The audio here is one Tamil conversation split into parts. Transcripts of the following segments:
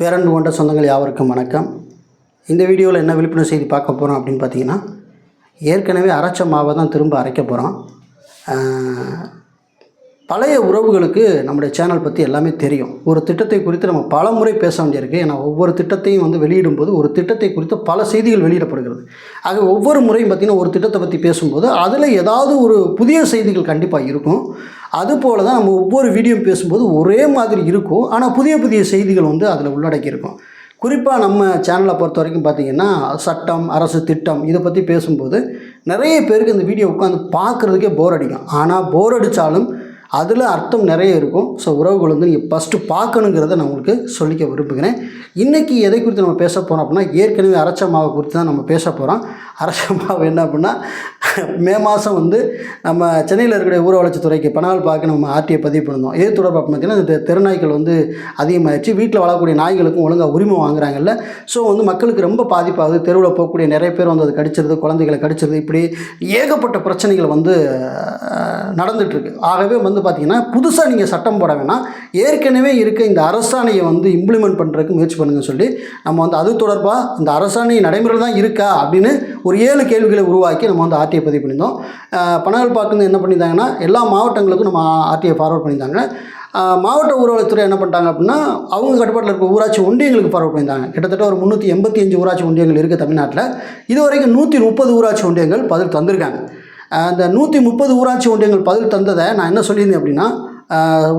பேரன்பு கொண்ட சொந்தங்கள் யாவருக்கும் வணக்கம். இந்த வீடியோவில் என்ன விழிப்புணர்வு செய்தி பார்க்க போகிறோம் அப்படின்னு பார்த்தீங்கன்னா ஏற்கனவே அரைச்ச மாவை தான் திரும்ப அரைக்க போகிறோம் பழைய உறவுகளுக்கு நம்முடைய சேனல் பற்றி எல்லாமே தெரியும். ஒரு திட்டத்தை குறித்து நம்ம பல முறை பேச வேண்டியிருக்கு. ஏன்னா ஒவ்வொரு திட்டத்தையும் வந்து வெளியிடும்போது ஒரு திட்டத்தை குறித்து பல செய்திகள் வெளியிடப்படுகிறது. ஆக ஒவ்வொரு முறையும் பார்த்திங்கன்னா ஒரு திட்டத்தை பற்றி பேசும்போது அதில் ஏதாவது ஒரு புதிய செய்திகள் கண்டிப்பாக இருக்கும். அதுபோல் தான் நம்ம ஒவ்வொரு வீடியோ பேசும்போது ஒரே மாதிரி இருக்கும். ஆனால் புதிய புதிய செய்திகள் வந்து அதில் உள்ளடக்கி இருக்கும். குறிப்பாக நம்ம சேனலை பொறுத்த வரைக்கும் பார்த்திங்கன்னா சட்டம் அரசு திட்டம் இதை பற்றி பேசும்போது நிறைய பேருக்கு இந்த வீடியோ உட்காந்து பார்க்குறதுக்கே போர் அடிக்கும். ஆனால் போர் அடித்தாலும் அதில் அர்த்தம் நிறைய இருக்கும். ஸோ உறவுகள் வந்து நீங்கள் ஃபஸ்ட்டு பார்க்கணுங்கிறத நான் உங்களுக்கு சொல்லிக்க விரும்புகிறேன். இன்றைக்கி எதை குறித்து நம்ம பேச போகிறோம் அப்படின்னா ஏற்கனவே அரைச்ச மாவை குறித்து தான் நம்ம பேச போகிறோம் அரைச்ச மாவு என்ன அப்படின்னா மே மாதம் வந்து நம்ம சென்னையில் இருக்கிற ஊர வளர்ச்சித்துறைக்கு பணால் பார்க்க நம்ம ஆர்டிஐ பதிவு பண்ணியிருந்தோம் எது தொடர்பாக பார்த்தீங்கன்னா இந்த தெருநாய்கள் வந்து அதிகமாகிடுச்சு வீட்டில் வளரக்கூடிய நாய்களுக்கும் ஒழுங்காக உரிமை வாங்குறாங்கல்ல. ஸோ வந்து மக்களுக்கு ரொம்ப பாதிப்பாகுது. தெருவில் போகக்கூடிய நிறைய பேர் வந்து அது கடிச்சிருது குழந்தைகளை கடிச்சிருது. இப்படி ஏகப்பட்ட பிரச்சனைகள் வந்து அஹ், நடந்துட்டுருக்கு. ஆகவே வந்து பார்த்திங்கன்னா புதுசாக நீங்கள் சட்டம் போட வேணாம். ஏற்கனவே இருக்க இந்த அரசாணையை வந்து இம்ப்ளிமெண்ட் பண்ணுறதுக்கு முயற்சி பண்ணுங்கன்னு சொல்லி நம்ம வந்து அது தொடர்பாக இந்த அரசாணை நடைமுறையில் தான் இருக்கா அப்படின்னு ஒரு ஏழு கேள்விகளை உருவாக்கி நம்ம வந்து ஆர்டிஐ பதிவு பண்ணியிருந்தோம். பனகல் பார்க்கு என்ன பண்ணியிருந்தாங்கன்னா எல்லா மாவட்டங்களுக்கும் நம்ம ஆர்டிஐ ஃபார்வர்ட் பண்ணியிருந்தாங்க. மாவட்ட ஊர்வலத்துறை என்ன பண்ணிட்டாங்க அப்படின்னா அவங்க கட்டுப்பாட்டில் இருக்க ஊராட்சி ஒன்றியங்களுக்கு ஃபார்வர்ட் பண்ணியிருந்தாங்க. கிட்டத்தட்ட ஒரு முந்நூற்றி எண்பத்தி அஞ்சு ஊராட்சி ஒன்றியங்கள் இருக்குது தமிழ்நாட்டில். இது வரைக்கும் நூற்றி முப்பது ஊராட்சி ஒன்றியங்கள் பதில் தந்திருக்காங்க. அந்த நூற்றி முப்பது ஊராட்சி ஒன்றியங்கள் பதில் தந்ததை நான் என்ன சொல்லியிருந்தேன் அப்படின்னா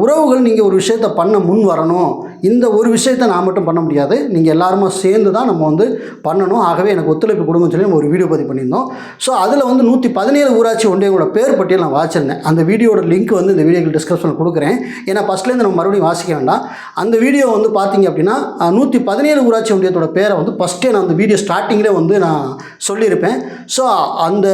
உறவுகள் நீங்கள் ஒரு விஷயத்தை பண்ண முன் வரணும். இந்த ஒரு விஷயத்தை நான் மட்டும் பண்ண முடியாது. நீங்கள் எல்லாருமே சேர்ந்து தான் நம்ம வந்து பண்ணணும். ஆகவே எனக்கு ஒத்துழைப்பு கொடுங்கன்னு சொல்லி நம்ம ஒரு வீடியோ பதிவு பண்ணியிருந்தோம். ஸோ அதில் வந்து நூற்றி பதினேழு ஊராட்சி ஒன்றியங்களோட பேர் பட்டியல் நான் வாச்சிருந்தேன் அந்த வீடியோட லிங்க் வந்து இந்த வீடியோக்கு டிஸ்கிரிப்ஷனில் கொடுக்குறேன். ஏன்னா ஃபஸ்ட்லேருந்து நம்ம மறுபடியும் வாசிக்க வேண்டாம். அந்த வீடியோ வந்து பார்த்தீங்க அப்படின்னா நூற்றி பதினேழு ஊராட்சி ஒன்றியத்தோட பேரை வந்து ஃபஸ்ட்டே நான் அந்த வீடியோ ஸ்டார்டிங்கில் வந்து நான் சொல்லியிருப்பேன். ஸோ அந்த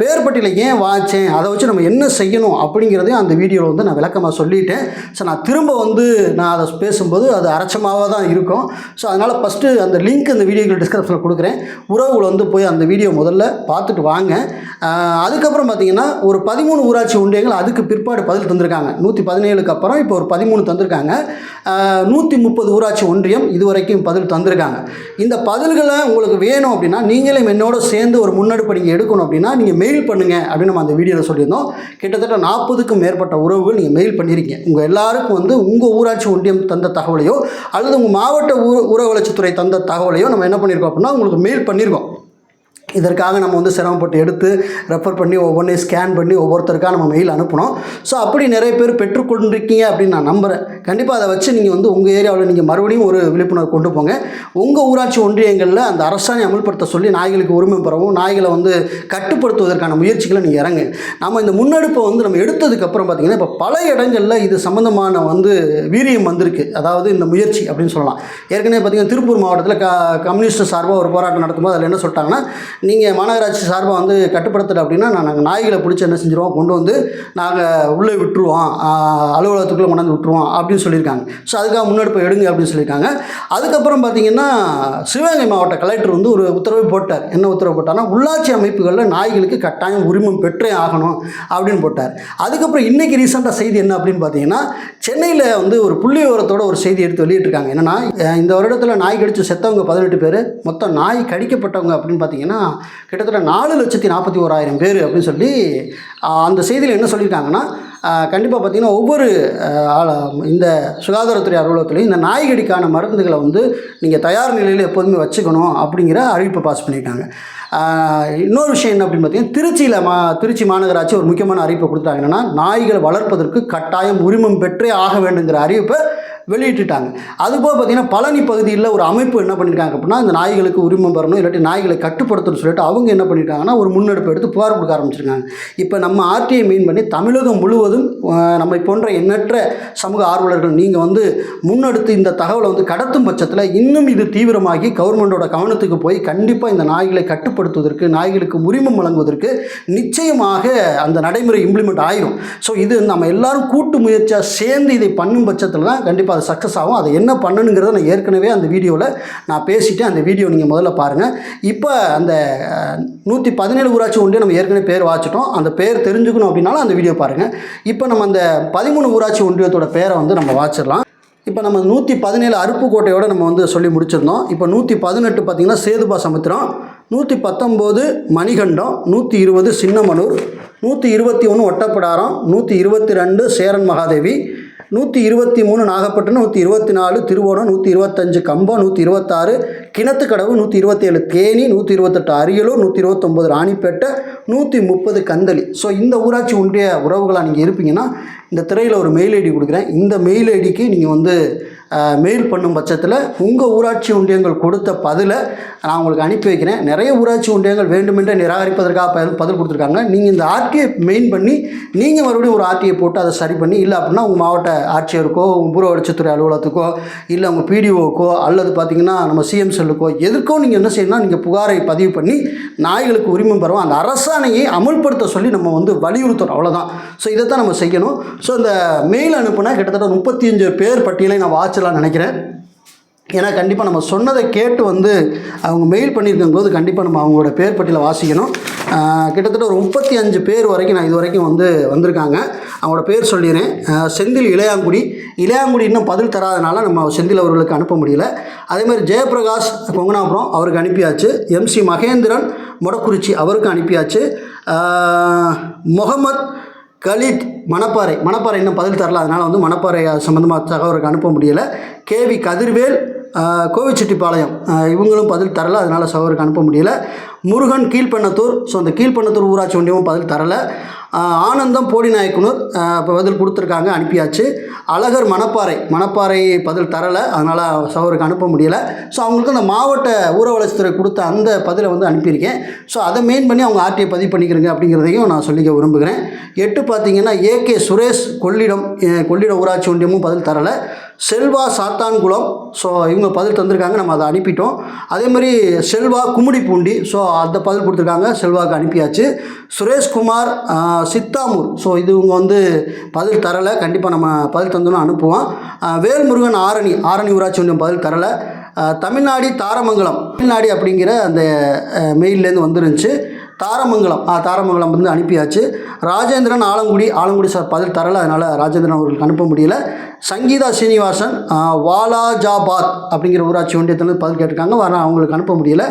பேர் பட்டியலை ஏன் வாச்சேன் அதை வச்சு நம்ம என்ன செய்யணும் அப்படிங்கிறதையும் அந்த வீடியோவில் வந்து நான் விளக்கமாக சொல்லிட்டேன். ஸோ நான் திரும்ப வந்து நான் அதை பேசும்போது அது அரைச்சமாகவே தான் இருக்கும். ஸோ அதனால் ஃபஸ்ட்டு அந்த லிங்க் அந்த வீடியோக்கு டிஸ்கிரிப்ஷனில் கொடுக்குறேன். உறவுகள் வந்து போய் அந்த வீடியோ முதல்ல பார்த்துட்டு வாங்க. அதுக்கப்புறம் பார்த்தீங்கன்னா ஒரு பதிமூணு ஊராட்சி ஒன்றியங்கள் அதுக்கு பிற்பாடு பதில் தந்திருக்காங்க. நூற்றி பதினேழுக்கு அப்புறம் இப்போ ஒரு பதிமூணு தந்திருக்காங்க. நூற்றி முப்பது ஊராட்சி ஒன்றியம் இதுவரைக்கும் பதில் தந்திருக்காங்க. இந்த பதில்களை உங்களுக்கு வேணும் அப்படின்னா நீங்களும் என்னோட சேர்ந்து ஒரு முன்னெடுப்பு நீங்கள் எடுக்கணும் அப்படின்னா நீங்கள் மெயில் பண்ணுங்கள் அப்படின்னு நம்ம அந்த வீடியோவில் சொல்லியிருந்தோம். கிட்டத்தட்ட நாற்பதுக்கும் மேற்பட்ட உறவுகள் நீங்கள் மெயில் பண்ணியிருக்கீங்க. உங்கள் எல்லாருக்கும் வந்து உங்கள் ஊராட்சி ஒன்றியம் தந்த தகவலையோ அல்லது உங்கள் மாவட்ட ஊ ஊரக வளர்ச்சித்துறை தந்த தகவலையோ நம்ம என்ன பண்ணியிருக்கோம் அப்படின்னா உங்களுக்கு மெயில் பண்ணியிருக்கோம் இதற்காக நம்ம வந்து சிரமப்பட்டு எடுத்து ரெஃபர் பண்ணி ஒவ்வொன்றையும் ஸ்கேன் பண்ணி ஒவ்வொருத்தருக்காக நம்ம மெயில் அனுப்பணும் ஸோ அப்படி நிறைய பேர் பெற்றுக்கொண்டிருக்கீங்க அப்படின்னு நான் நம்புகிறேன் கண்டிப்பாக அதை வச்சு நீங்கள் வந்து உங்கள் ஏரியாவில் நீங்கள் மறுபடியும் ஒரு விழிப்புணர்வு கொண்டு போங்க. உங்கள் ஊராட்சி ஒன்றியங்களில் அந்த அரசாணை அமல்படுத்த சொல்லி நாய்களுக்கு உரிமை பெறவும் நாய்களை வந்து கட்டுப்படுத்துவதற்கான முயற்சிகளை நீங்கள் இறங்கு. நம்ம இந்த முன்னெடுப்பை வந்து நம்ம எடுத்ததுக்கப்புறம் பார்த்தீங்கன்னா இப்போ பல இடங்களில் இது சம்மந்தமான வந்து வீரியம் வந்திருக்கு. அதாவது இந்த முயற்சி அப்படின்னு சொல்லலாம். ஏற்கனவே பார்த்தீங்கன்னா திருப்பூர் மாவட்டத்தில் க கம்யூனிஸ்ட் சார்பாக ஒரு போராட்டம் நடத்தும்போது அதில் என்ன சொல்லிட்டாங்கன்னா நீங்கள் மாநகராட்சி சார்பாக வந்து கட்டுப்படுத்தலை அப்படின்னா நாங்கள் நாய்களை பிடிச்சி என்ன செஞ்சிருவோம்? கொண்டு வந்து நாங்கள் உள்ளே விட்டுருவோம். அலுவலகத்துக்குள்ளே கொண்டாந்து விட்டுருவோம் அப்படின்னு சொல்லியிருக்காங்க. ஸோ அதுக்காக முன்னெடுப்பு எடுங்க அப்படின்னு சொல்லியிருக்காங்க. அதுக்கப்புறம் பார்த்தீங்கன்னா சிவகங்கை மாவட்ட கலெக்டர் வந்து ஒரு உத்தரவு போட்டார். என்ன உத்தரவு போட்டார்னா உள்ளாட்சி அமைப்புகளில் நாய்களுக்கு கட்டாயம் உரிமம் பெற்றே ஆகணும் அப்படின்னு போட்டார். அதுக்கப்புறம் இன்றைக்கி ரீசெண்டாக செய்தி என்ன அப்படின்னு பார்த்தீங்கன்னா சென்னையில் வந்து ஒரு புள்ளி விவரத்தோட ஒரு செய்தி எடுத்து வெளியிட்டிருக்காங்க. என்னென்னா இந்த வருடத்தில் நாய் கடிச்சு செத்தவங்க பதினெட்டு பேர் மொத்தம் நாய் கடிக்கப்பட்டவங்க அப்படின்னு பார்த்தீங்கன்னா கிட்டத்தட்ட நாலு லட்சத்தி நாற்பத்தி ஓராயிரம் பேர் அப்படின்னு சொல்லி அந்த செய்தியில் என்ன சொல்லியிருக்காங்கன்னா கண்டிப்பாக பார்த்தீங்கன்னா ஒவ்வொரு ஆள- இந்த சுகாதாரத்துறை அலுவலகத்துலையும் இந்த நாய்கடிக்கான மருந்துகளை வந்து நீங்கள் தயார் நிலையில் எப்போதுமே வச்சுக்கணும் அப்படிங்கிற அறிவிப்பை பாஸ் பண்ணியிருக்காங்க. இன்னொரு விஷயம் என்ன அப்படின்னு பார்த்தீங்கன்னா திருச்சியில் மா திருச்சி மாநகராட்சி ஒரு முக்கியமான அறிவிப்பை கொடுத்தாங்க என்னென்னா நாய்களை வளர்ப்பதற்கு கட்டாயம் உரிமம் பெற்றே ஆக வேண்டுங்கிற அறிவிப்பை வெளியிட்டுட்டாங்க. அதுபோக பார்த்தீங்கன்னா பழனி பகுதியில் ஒரு அமைப்பு என்ன பண்ணியிருக்காங்க அப்படின்னா இந்த நாய்களுக்கு உரிமம் பெறணும் இல்லாட்டி நாய்களை கட்டுப்படுத்தணும்னு சொல்லிட்டு அவங்க என்ன பண்ணியிருக்காங்கன்னா ஒரு முன்னெடுப்பு எடுத்து புகார் கொடுக்க ஆரம்பிச்சிருக்காங்க. இப்போ நம்ம ஆர்டிஐ மீன் பண்ணி தமிழகம் முழுவதும் நம்மை போன்ற எண்ணற்ற சமூக ஆர்வலர்கள் நீங்கள் வந்து முன்னெடுத்து இந்த தகவலை வந்து கடத்தும் பட்சத்தில் இன்னும் இது தீவிரமாகி கவர்மெண்டோட கவனத்துக்கு போய் கண்டிப்பாக இந்த நாய்களை கட்டுப்படுத்துவதற்கு நாய்களுக்கு உரிமம் வழங்குவதற்கு நிச்சயமாக அந்த நடைமுறை இம்ப்ளிமெண்ட் ஆயிரும். ஸோ இது நம்ம எல்லாரும் கூட்டு முயற்சியாக சேர்ந்து இதை பண்ணும் பட்சத்தில் தான் கண்டிப்பாக அது சக்ஸஸ் ஆகும். அதை என்ன பண்ணணுங்கிறத நான் ஏற்கனவே அந்த வீடியோவில் நான் பேசிட்டேன். அந்த வீடியோ நீங்கள் முதல்ல பாருங்கள் இப்போ அந்த நூற்றி பதினேழு ஊராட்சி ஒன்றியம் நம்ம ஏற்கனவே பேர் வாச்சிட்டோம் அந்த பேர் தெரிஞ்சுக்கணும் அப்படின்னாலும் அந்த வீடியோ பாருங்கள் இப்போ நம்ம அந்த பதிமூணு ஊராட்சி ஒன்றியத்தோட பேரை வந்து நம்ம வாச்சிடலாம் இப்போ நம்ம நூற்றி பதினேழு அருப்புக்கோட்டையோட நம்ம வந்து சொல்லி முடிச்சிருந்தோம். இப்போ நூற்றி பதினெட்டு பார்த்திங்கன்னா சேதுபா சமுத்திரம் நூற்றி பத்தொம்போது மணிகண்டம் நூற்றி இருபது சின்னமனூர் நூற்றி இருபத்தி ஒன்று ஒட்டப்பிடாரம் நூற்றி இருபத்தி ரெண்டு சேரன் மகாதேவி நூற்றி இருபத்தி மூணு நாகப்பட்டினம் நூற்றி இருபத்தி நாலு திருவோணம் நூற்றி இருபத்தஞ்சு கம்பம் நூற்றி இருபத்தாறு கிணத்துக்கடவு நூற்றி இருபத்தேழு தேனி நூற்றி இருபத்தெட்டு அரியலூர் நூற்றி இருபத்தொம்போது ராணிப்பேட்டை நூற்றி முப்பது கந்தளி. ஸோ இந்த ஊராட்சி ஒன்றிய உறவுகளாக நீங்கள் இருப்பீங்கன்னா இந்த திரையில் ஒரு மெயில் ஐடி கொடுக்குறேன். இந்த மெயில் ஐடிக்கு நீங்கள் வந்து மெயில் பண்ணும் பட்சத்தில் உங்கள் ஊராட்சி ஒன்றியங்கள் கொடுத்த பதிலை நான் உங்களுக்கு அனுப்பி வைக்கிறேன். நிறைய ஊராட்சி ஒன்றியங்கள் வேண்டுமென்றே நிராகரிப்பதற்காக பதில் பதில் கொடுத்துருக்காங்க. நீங்கள் இந்த ஆர்டிஐ மெயின் பண்ணி நீங்கள் மறுபடியும் ஒரு ஆர்டிஐ போட்டு அதை சரி பண்ணி இல்லை அப்படின்னா உங்கள் மாவட்ட ஆட்சியருக்கோ உங்கள் பூர்வ வளர்ச்சித்துறை அலுவலகத்துக்கோ இல்லை உங்கள் பிடிஓக்கோ அல்லது பார்த்தீங்கன்னா நம்ம சிஎம் செல்லுக்கோ எதுக்கோ நீங்கள் என்ன செய்யணும்னா நீங்கள் புகாரை பதிவு பண்ணி நாய்களுக்கு உரிமம் பெறுவோம் அந்த அரசாணையை அமல்படுத்த சொல்லி நம்ம வந்து வலியுறுத்தணும். அவ்வளோதான் ஸோ இதை தான் நம்ம செய்யணும். ஸோ இந்த மெயில் அனுப்புனா கிட்டத்தட்ட முப்பத்தி அஞ்சு பேர் பட்டியலை நான் வாட்சலாம் நினைக்கிறேன். ஏன்னா கண்டிப்பாக நம்ம சொன்னதை கேட்டு வந்து அவங்க மெயில் பண்ணியிருக்கும் போது கண்டிப்பாக நம்ம அவங்களோட பேர் பட்டியலை வாசிக்கணும். கிட்டத்தட்ட ஒரு முப்பத்தி அஞ்சு பேர் வரைக்கும் நான் இது வரைக்கும் வந்து வந்திருக்காங்க. அவங்களோட பேர் சொல்லிடுறேன். செந்தில் இளையாங்குடி. இளையாங்குடி இன்னும் பதில் தராதனால நம்ம செந்தில் அவர்களுக்கு அனுப்ப முடியல. அதேமாதிரி ஜெயபிரகாஷ் கொங்கனாபுரம் அவருக்கு அனுப்பியாச்சு. எம்சி மகேந்திரன் மொடக்குறிச்சி அவருக்கு அனுப்பியாச்சு. முகமத் கலித் மணப்பாறை. மணப்பாறை இன்னும் பதில் தரல. அதனால் வந்து மணப்பாறை சம்மந்தமாக தகவலுக்கு அனுப்ப முடியலை. கேவி கதிர்வேல் கோவிச்செட்டிப்பாளையம். இவங்களும் பதில் தரல. அதனால் சகோதரருக்கு அனுப்ப முடியலை. முருகன் கீழ்பண்ணத்தூர். ஸோ அந்த கீழ்பண்ணத்தூர் ஊராட்சி ஒன்றியமும் பதில் தரலை. ஆனந்தம் போடி நாயக்குனூர் இப்போ பதில் கொடுத்துருக்காங்க அனுப்பியாச்சு. அழகர் மணப்பாறை மணப்பாறை பதில் தரலை அதனால் சவருக்கு அனுப்ப முடியலை. ஸோ அவங்களுக்கு அந்த மாவட்ட ஊர வளர்ச்சித்துறை கொடுத்த அந்த பதிலை வந்து அனுப்பியிருக்கேன். ஸோ அதை மெயின் பண்ணி அவங்க ஆர்டிஐ பதிவு பண்ணிக்கிறேங்க அப்படிங்கிறதையும் நான் சொல்லிக்க விரும்புகிறேன். எட்டு பார்த்தீங்கன்னா ஏகே சுரேஷ் கொள்ளிடம் அஹ் கொள்ளிடம் ஊராட்சி ஒன்றியமும் பதில் தரலை. செல்வா சாத்தான்குளம் ஸோ இவங்க பதில் தந்திருக்காங்க. நம்ம அதை அனுப்பிட்டோம். அதே மாதிரி செல்வா கும்மிடிப்பூண்டி ஸோ அந்த பதில் கொடுத்துருக்காங்க. செல்வாவுக்கு அனுப்பியாச்சு. சுரேஷ்குமார் சித்தாமூர். ஸோ இது இவங்க வந்து பதில் தரலை. கண்டிப்பாக நம்ம பதில் தந்தோன்னு அனுப்புவோம். வேல்முருகன் ஆரணி. ஆரணி ஊராட்சி ஒன்றியம் பதில் தரலை. தமிழ்நாடு தாரமங்கலம். தமிழ்நாடு அப்படிங்கிற அந்த மெயிலேருந்து மெயில்லேருந்து வந்துருந்துச்சு. தாரமங்கலம். ஆ தாரமங்கலம் வந்து அனுப்பியாச்சு. ராஜேந்திரன் ஆலங்குடி ஆலங்குடி சார் பதில் தரலை அதனால் ராஜேந்திரன் அவர்களுக்கு அனுப்ப முடியல. சங்கீதா சீனிவாசன் வாலாஜாபாத் அப்படிங்கிற ஊராட்சி ஒன்றியத்துலேருந்து பதில் கேட்டிருக்காங்க. வர அவங்களுக்கு அனுப்ப முடியல.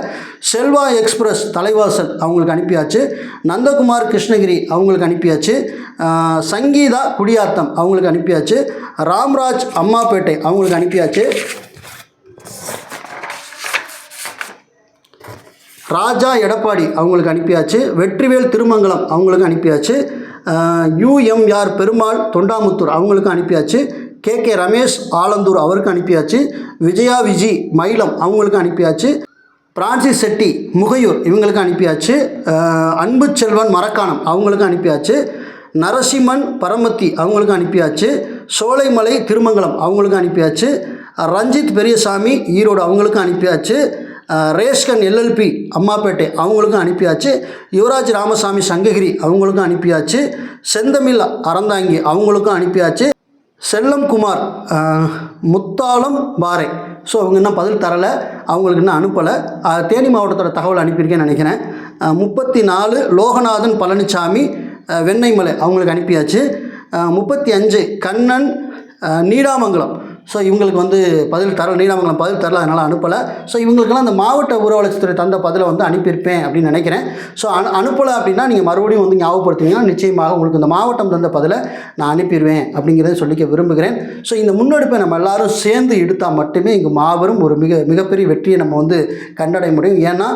செல்வா எக்ஸ்பிரஸ் தலைவாசல் அவங்களுக்கு அனுப்பியாச்சு. நந்தகுமார் கிருஷ்ணகிரி அவங்களுக்கு அனுப்பியாச்சு. சங்கீதா குடியாத்தம் அவங்களுக்கு அனுப்பியாச்சு. ராம்ராஜ் அம்மாப்பேட்டை அவங்களுக்கு அனுப்பியாச்சு. ராஜா எடப்பாடி அவங்களுக்கு அனுப்பியாச்சு வெற்றிவேல் திருமங்கலம் அவங்களுக்கு அனுப்பியாச்சு U M R Perumal Thondamuthur அவங்களுக்கு அனுப்பியாச்சு கே கே ரமேஷ் ஆலந்தூர் அவருக்கு அனுப்பியாச்சு விஜயா விஜி மயிலம் அவங்களுக்கு அனுப்பியாச்சு பிரான்சிஸ் செட்டி முகையூர் இவங்களுக்கு அனுப்பியாச்சு அன்பு செல்வன் மரக்காணம் அவங்களுக்கு அனுப்பியாச்சு நரசிம்மன் பரமத்தி அவங்களுக்கு அனுப்பியாச்சு சோலைமலை திருமங்கலம் அவங்களுக்கு அனுப்பியாச்சு ரஞ்சித் பெரியசாமி ஈரோடு அவங்களுக்கு அனுப்பியாச்சு ரேஷ்கன் எல்எல்பி அம்மாப்பேட்டை அவங்களுக்கும் அனுப்பியாச்சு. யுவராஜ் ராமசாமி சங்ககிரி அவங்களுக்கும் அனுப்பியாச்சு. செந்தமிழ் அறந்தாங்கி அவங்களுக்கும் அனுப்பியாச்சு. செல்லம் குமார் முத்தாளம் முத்தாலம் பாறை. ஸோ அவங்க இன்னும் பதில் தரலை. அவங்களுக்கு இன்னும் அனுப்பலை. தேனி மாவட்டத்தோட தகவல் அனுப்பியிருக்கேன்னு நினைக்கிறேன். முப்பத்தி நாலு லோகநாதன் பழனிசாமி வெண்ணெய்மலை அவங்களுக்கு அனுப்பியாச்சு. முப்பத்தி அஞ்சு கண்ணன் நீடாமங்கலம். ஸோ இவங்களுக்கு வந்து பதில் தரல நீடாமங்கலம் பதில் தரல அதனால் அனுப்பலை. ஸோ இவங்களுக்கெல்லாம் அந்த மாவட்ட ஊர தந்த பதிலை வந்து அனுப்பியிருப்பேன் அப்படின்னு நினைக்கிறேன். ஸோ அனு அனுப்பலை அப்படின்னா நீங்கள் மறுபடியும் வந்து ஞாபகப்படுத்துவீங்கன்னா நிச்சயமாக உங்களுக்கு இந்த மாவட்டம் தந்த பதிலை நான் அனுப்பிடுவேன் அப்படிங்கிறத சொல்லிக்க விரும்புகிறேன். ஸோ இந்த முன்னெடுப்பை நம்ம எல்லாரும் சேர்ந்து எடுத்தால் மட்டுமே இங்கே மாபெரும் ஒரு மிக மிகப்பெரிய வெற்றியை நம்ம வந்து கண்டடைய முடியும். ஏன்னா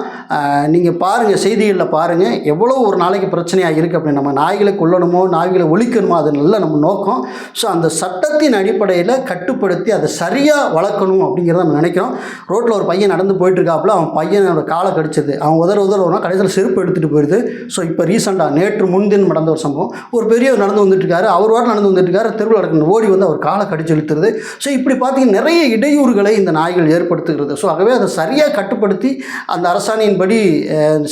நீங்கள் பாருங்கள் செய்திகளில் பாருங்கள் எவ்வளோ ஒரு நாளைக்கு பிரச்சனையாக இருக்குது அப்படின்னு நம்ம நாய்களை கொல்லணுமோ நாய்களை ஒழிக்கணுமோ அது நல்ல நம்ம நோக்கம். ஸோ அந்த சட்டத்தின் அடிப்படையில் கட்டுப்படுத்த அதை சரியாக வளர்க்கணும் அப்படிங்கிறத நம்ம நினைக்கிறோம். ரோட்டில் ஒரு பையன் நடந்து போயிட்டுருக்காப்புல அவன் பையனோட காலை கடிச்சது. அவன் உதற உதற கடைசியில் செருப்பு எடுத்துகிட்டு போயிடுது ஸோ இப்போ ரீசெண்டாக நேற்று முன்தினம் நடந்த ஒரு சம்பவம். ஒரு பெரியவர் நடந்து வந்துட்டுருக்காரு. அவர் வாரம் நடந்து வந்துட்டு இருக்காரு தெருவில் நடக்கிற ஓடி வந்து அவர் காலை கடிச்சு இழுத்துறது ஸோ இப்படி பார்த்தீங்கன்னா நிறைய இடையூறுகளை இந்த நாய்கள் ஏற்படுத்துகிறது. ஸோ ஆகவே அதை சரியாக கட்டுப்படுத்தி அந்த அரசாணையின்படி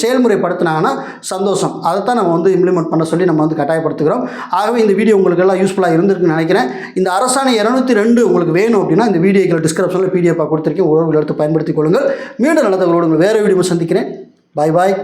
செயல்முறைப்படுத்தினாங்கன்னா சந்தோஷம். அதைத்தான் நம்ம வந்து இம்ப்ளிமெண்ட் பண்ண சொல்லி நம்ம வந்து கட்டாயப்படுத்துகிறோம். ஆகவே இந்த வீடியோ உங்களுக்கு எல்லாம் யூஸ்ஃபுல்லாக இருந்திருக்குன்னு நினைக்கிறேன். இந்த அரசாணை இரநூத்தி ரெண்டு உங்களுக்கு வேணும் அப்படின்னா இந்த வீடியோக்கள் டிஸ்கிரிப்ஷனில் பிடிஎஃபாக கொடுத்துருக்கேன். உறவுகள் எடுத்து பயன்படுத்திக் கொள்ளுங்கள். மீண்டும் நல்ல தகவலோடு வேறு வீடியோ சந்திக்கிறேன். பாய் பாய்